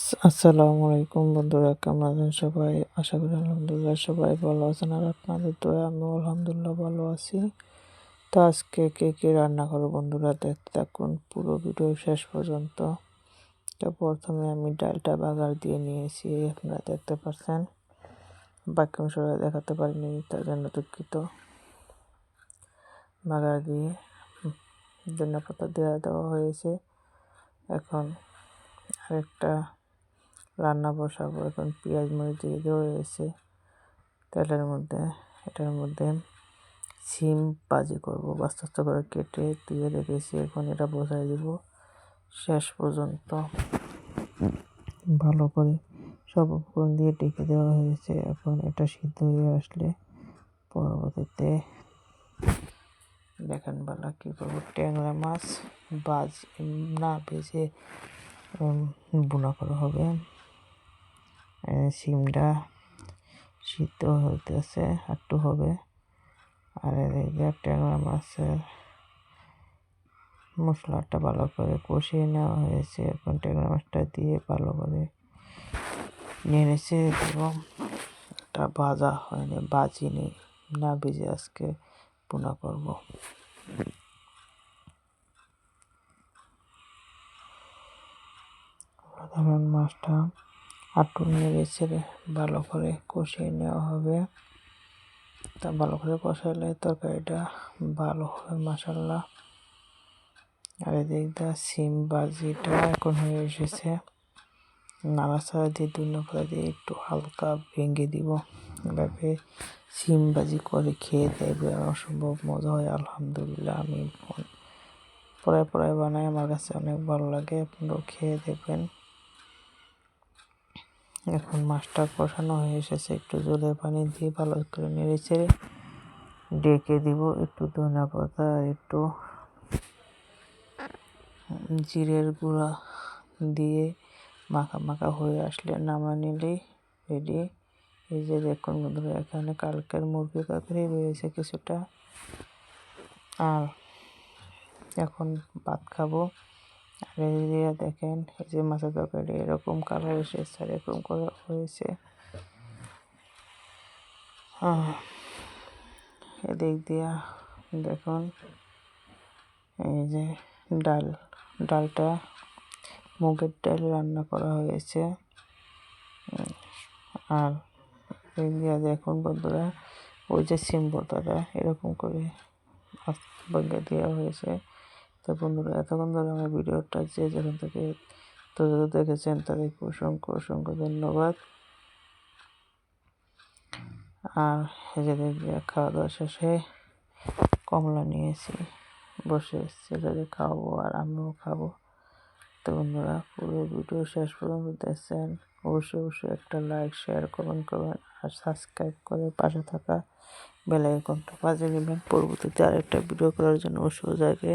আস- আসসালামু আলাইকুম বন্ধুরা, কেমন আছেন সবাই? আশা করি আলহামদুলিল্লাহ সবাই ভালো আছেন আর আপনাদের তো আমি আলহামদুলিল্লাহ ভালো আছি। তো আজকে কে কে রান্না করো বন্ধুরা দেখতে থাকুন পুরো ভিডিও শেষ পর্যন্ত। তো প্রথমে আমি ডালটা বাগার দিয়ে নিয়েছি, আপনারা দেখতে পাচ্ছেন। বাকি অংশটা দেখাতে পারিনি, তার জন্য দুঃখিত। বাগার দিয়ে ধনিয়া পাতা দেওয়া দেওয়া হয়েছে। এখন আরেকটা রান্না বসাবো। এখন পেঁয়াজ, মরিচ দিয়ে দেওয়া হয়েছে তেলের মধ্যে, এটার মধ্যে সিম ভাজি করব। আস্তে আস্তে করে কেটে দিয়ে রেখেছি। এখন এটা বসাই দিব শেষ পর্যন্ত। ভালো করে সব উপকরণ দিয়ে ডেকে দেওয়া হয়েছে। এখন এটা সিদ্ধ হয়ে আসলে পরবর্তীতে দেখেন বেলা কী করব। ট্যাংরা মাছ, বাজ, না, ভেজে বোনা করা হবে। সিমটা সিদ্ধ হইতেছে, একটু হবে। আর এদিকে ট্যাংরা মাছের মশলাটা ভালো করে কষিয়ে নেওয়া হয়েছে। এখন ট্যাংরা মাছটা দিয়ে ভালো করে নেড়েছে এবং এটা ভাজা হয়নি বাজিনি না ভেজে আজকে পোনা করব। মাছটা আটু নেড়ে ছেড়ে ভালো করে কষিয়ে নেওয়া হবে। তা ভালো করে কষাইলে তরকারিটা ভালো হবে মশাল্লা আর এদিক সিম বাজিটা এখন হয়ে এসেছে। নাড়াচাড়া দিয়ে দুই নকলা দিয়ে একটু হালকা ভেঙে দিব। এভাবে সিম বাজি করে খেয়ে দেখবে অসম্ভব মজা হয়, আলহামদুলিল্লাহ, আমি পরে পরে বানাই, আমার কাছে অনেক ভালো লাগে, আপনারাও খেয়ে দেখবেন। এখন মাছটা কষানো হয়ে এসেছে। একটু জলের পানি দিয়ে ভালো করে নেড়ে চেড়ে ডেকে দিব একটু ধনে পাতা, একটু জিরের গুঁড়া দিয়ে মাখা মাখা হয়ে আসলে নামা নিলেই রেডি এই যে দেখুন বন্ধুরা, এখানে কালকের মুরগি তরকারি রয়েছে কিছুটা। আর এখন ভাত খাব। আর এই দেখেন, এই যে মাছের তরকারি এরকম কালার এসেছে এরকম করে হয়েছে। এদিক দিয়া দেখুন, এই যে ডাল, ডালটা মুগের ডাল রান্না করা হয়েছে। আর দিয়া দেখুন বন্ধুরা, ওই যে সিম বোতাটা এরকম করে দেওয়া হয়েছে। তো বন্ধুরা, এতক্ষণ ধরে আমার ভিডিওটা যে যেখান থেকে তো দেখেছেন তাদেরকে অসংখ্য অসংখ্য ধন্যবাদ। আর এদের খাওয়া দাওয়া শেষে কমলা নিয়েছি বসে ছেলেদের খাওয়াবো আর আমিও খাব। তো বন্ধুরা, পুরো ভিডিও শেষ পর্যন্ত দেখছেন। অবশ্যই অবশ্যই একটা লাইক শেয়ার কমেন্ট করবেন আর সাবস্ক্রাইব করে পাশে থাকা বেলাইকনটা বাজে নেবেন। পরবর্তীতে আরেকটা ভিডিও করার জন্য অসুবিধা থাকে